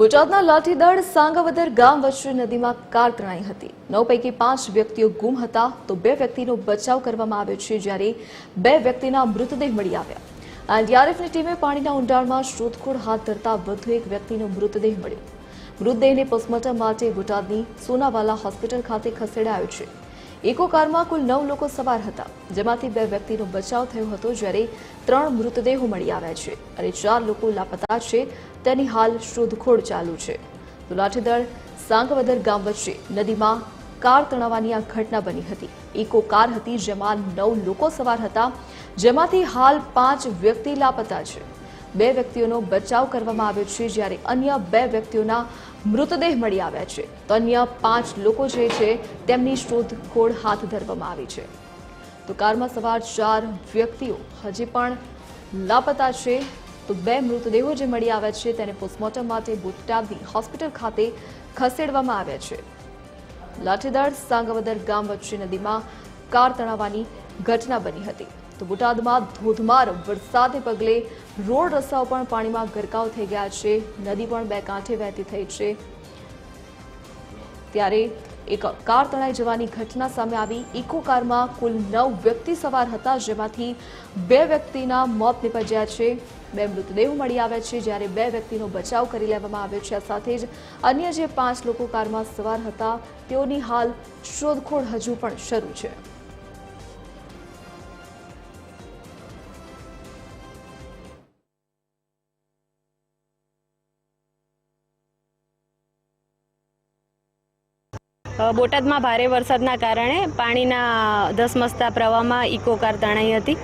બોટાદના લાઠીદળ સાંગાવદર ગામ વચ્ચે નદીમાં કાર તણાઈ હતી. નવ પૈકી પાંચ વ્યક્તિઓ ગુમ હતા તો બે વ્યક્તિનો બચાવ કરવામાં આવ્યો છે જ્યારે બે વ્યક્તિના મૃતદેહ મળી આવ્યા. એનડીઆરએફની ટીમે પાણીના ઊંડાણમાં શોધખોળ હાથ ધરતા વધુ એક વ્યક્તિનો મૃતદેહ મળ્યો. મૃતદેહને પોસ્ટમોર્ટમ માટે બોટાદની સોનાવાલા હોસ્પિટલ ખાતે ખસેડાયો છે. ઇકો કારમાં કુલ નવ લોકો સવાર હતા, જેમાંથી બે વ્યક્તિનો બચાવ થયો હતો જ્યારે ત્રણ મૃતદેહો મળી આવ્યા છે અને ચાર લોકો લાપતા છે. તેની હાલ શોધખોળ ચાલુ છે. તો લાઠીદળ સાંગવદર ગામ વચ્ચે નદીમાં કાર તણાવવાની આ ઘટના બની હતી. ઇકો કાર હતી જેમાં નવ લોકો સવાર હતા, જેમાંથી હાલ પાંચ વ્યક્તિ લાપતા છે. બે વ્યક્તિઓનો બચાવ કરવામાં આવ્યો છે જ્યારે અન્ય બે વ્યક્તિઓના મૃતદેહ મળી આવ્યા છે. તો અન્ય પાંચ લોકો જે છે, તેમની શોધખોળ હાથ ધરવામાં આવી છે. તો કારમાં સવાર ચાર વ્યક્તિઓ હજી પણ લાપતા છે. તો બે મૃતદેહો જે મળી આવ્યા છે, તેને પોસ્ટમોર્ટમ માટે બોટાદની હોસ્પિટલ ખાતે ખસેડવામાં આવ્યા છે. લાઠીદાર સાંગવદર ગામ વચ્ચે નદીમાં કાર તણાવવાની ઘટના બની હતી. તો બોટાદમાં ધોધમાર વરસાદને પગલે રોડ રસ્તાઓ પણ પાણીમાં ગરકાવ થઈ ગયા છે. નદી પણ બે કાંઠે વહેતી થઈ છે. ત્યારે એક કાર તણાઈ જવાની ઘટના સામે આવી. ઇકો કારમાં કુલ નવ વ્યક્તિ સવાર હતા, જેમાંથી બે વ્યક્તિના મોત નિપજ્યા છે. બે મૃતદેહ મળી આવ્યા છે. જ્યારે બે વ્યક્તિનો બચાવ કરી લેવામાં આવ્યો છે. સાથે જ અન્ય જે પાંચ લોકો કારમાં સવાર હતા, તેઓની હાલ શોધખોળ હજુ પણ શરૂ છે. બોટાદમાં ભારે વરસાદના કારણે પાણીના ધસમસતા પ્રવાહમાં ઇકો કાર તણાઈ હતી.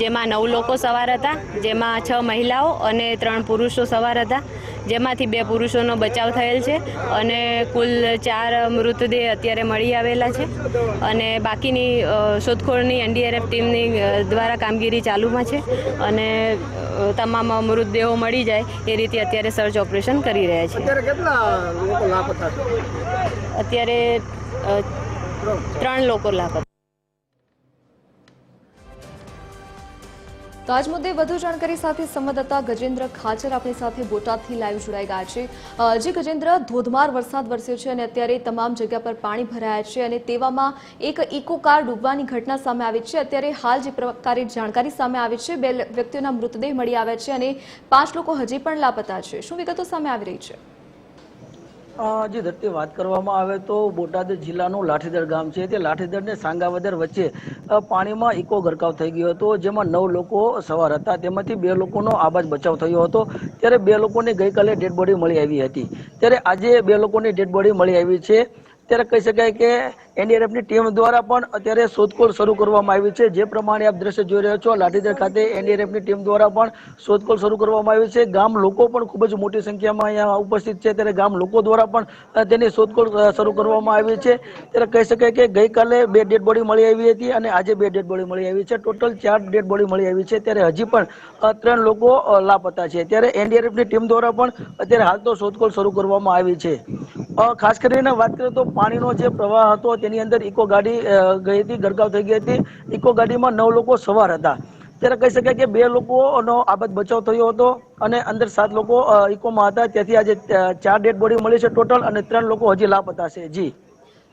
જેમાં નવ લોકો સવાર હતા, જેમાં છ મહિલાઓ અને ત્રણ પુરુષો સવાર હતા. જેમાંથી બે પુરુષોનો બચાવ થયેલ છે અને કુલ ચાર મૃતદેહ અત્યારે મળી આવેલા છે. અને બાકીની શોધખોળની એનડીઆરએફ ટીમની દ્વારા કામગીરી ચાલુમાં છે અને તમામ મૃતદેહો મળી જાય એ રીતે અત્યારે સર્ચ ઓપરેશન કરી રહ્યા છે. અત્યારે ત્રણ લોકો લાપતા તો આજ મુદ્દે વધુ જાણકારી સાથે સંવાદદાતા ગજેન્દ્ર ખાચર આપણી સાથે બોટાદથી લાઈવ જોડાઈ ગયા છે. જે ગજેન્દ્ર, ધોધમાર વરસાદ વરસ્યો છે અને અત્યારે તમામ જગ્યા પર પાણી ભરાયા છે અને તેવામાં એક ઇકો કાર ડૂબવાની ઘટના સામે આવી છે. અત્યારે હાલ જે પ્રકારે જાણકારી સામે આવી છે, બે વ્યક્તિઓના મૃતદેહ મળી આવ્યા છે અને પાંચ લોકો હજી પણ લાપતા છે. શું વિગતો સામે આવી રહી છે? જે ધરતી વાત કરવામાં આવે તો બોટાદ જિલ્લાનું લાઠીદર ગામ છે. તે લાઠીદર ને સાંગાવદર વચ્ચે પાણીમાં ઇકો ગરકાવ થઈ ગયો હતો, જેમાં નવ લોકો સવાર હતા. તેમાંથી બે લોકોનો આબાદ બચાવ થયો હતો. ત્યારે બે લોકોને ગઈકાલે ડેડ બોડી મળી આવી હતી. ત્યારે આજે બે લોકોની ડેડ બોડી મળી આવી છે. ત્યારે કહી શકાય કે એનડીઆરએફની ટીમ દ્વારા પણ અત્યારે શોધખોળ શરૂ કરવામાં આવી છે. જે પ્રમાણે આપ દ્રશ્ય જોઈ રહ્યા છો લાઠીદર ખાતે એનડીઆરએફની ટીમ દ્વારા પણ શોધખોળ શરૂ કરવામાં આવી છે. ગામ લોકો પણ ખૂબ જ મોટી સંખ્યામાં અહીંયા ઉપસ્થિત છે. ત્યારે ગામ લોકો દ્વારા પણ તેની શોધખોળ શરૂ કરવામાં આવી છે. ત્યારે કહી શકાય કે ગઈકાલે બે ડેડ બોડી મળી આવી હતી અને આજે બે ડેડ બોડી મળી આવી છે. ટોટલ ચાર ડેડ બોડી મળી આવી છે. ત્યારે હજી પણ ત્રણ લોકો લાપતા છે. ત્યારે એનડીઆરએફની ટીમ દ્વારા પણ અત્યારે હાલ તો શોધખોળ શરૂ કરવામાં આવી છે. ખાસ કરીને વાત કરીએ તો પાણીનો જે પ્રવાહ હતો, તેની અંદર ઇકો ગાડી ગઈ હતી, ગરકાવ થઈ ગઈ હતી. ઇકો ગાડીમાં નવ લોકો સવાર હતા. ત્યારે કહી શકાય કે બે લોકોનો આબદ બચાવ થયો હતો અને અંદર સાત લોકો ઇકોમાં હતા. ત્યાંથી આજે ચાર ડેડ બોડી મળી છે ટોટલ અને ત્રણ લોકો હજી લાપતા છે. જી.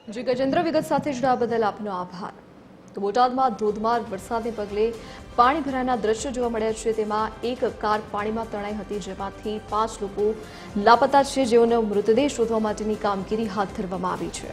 જી, ગજેન્દ્ર, વિગત સાથે જોડાવા બદલ આપનો આભાર. તો બોટાદમાં ધોધમાર વરસાદને પગલે પાણી ભરાના દ્રશ્યો જોવા મળ્યા છે. તેમાં એક કાર પાણીમાં તણાઈ હતી, જેમાંથી પાંચ લોકો લાપતા છે. જેઓનો મૃતદેહ શોધવા માટેની કામગીરી હાથ ધરવામાં આવી છે.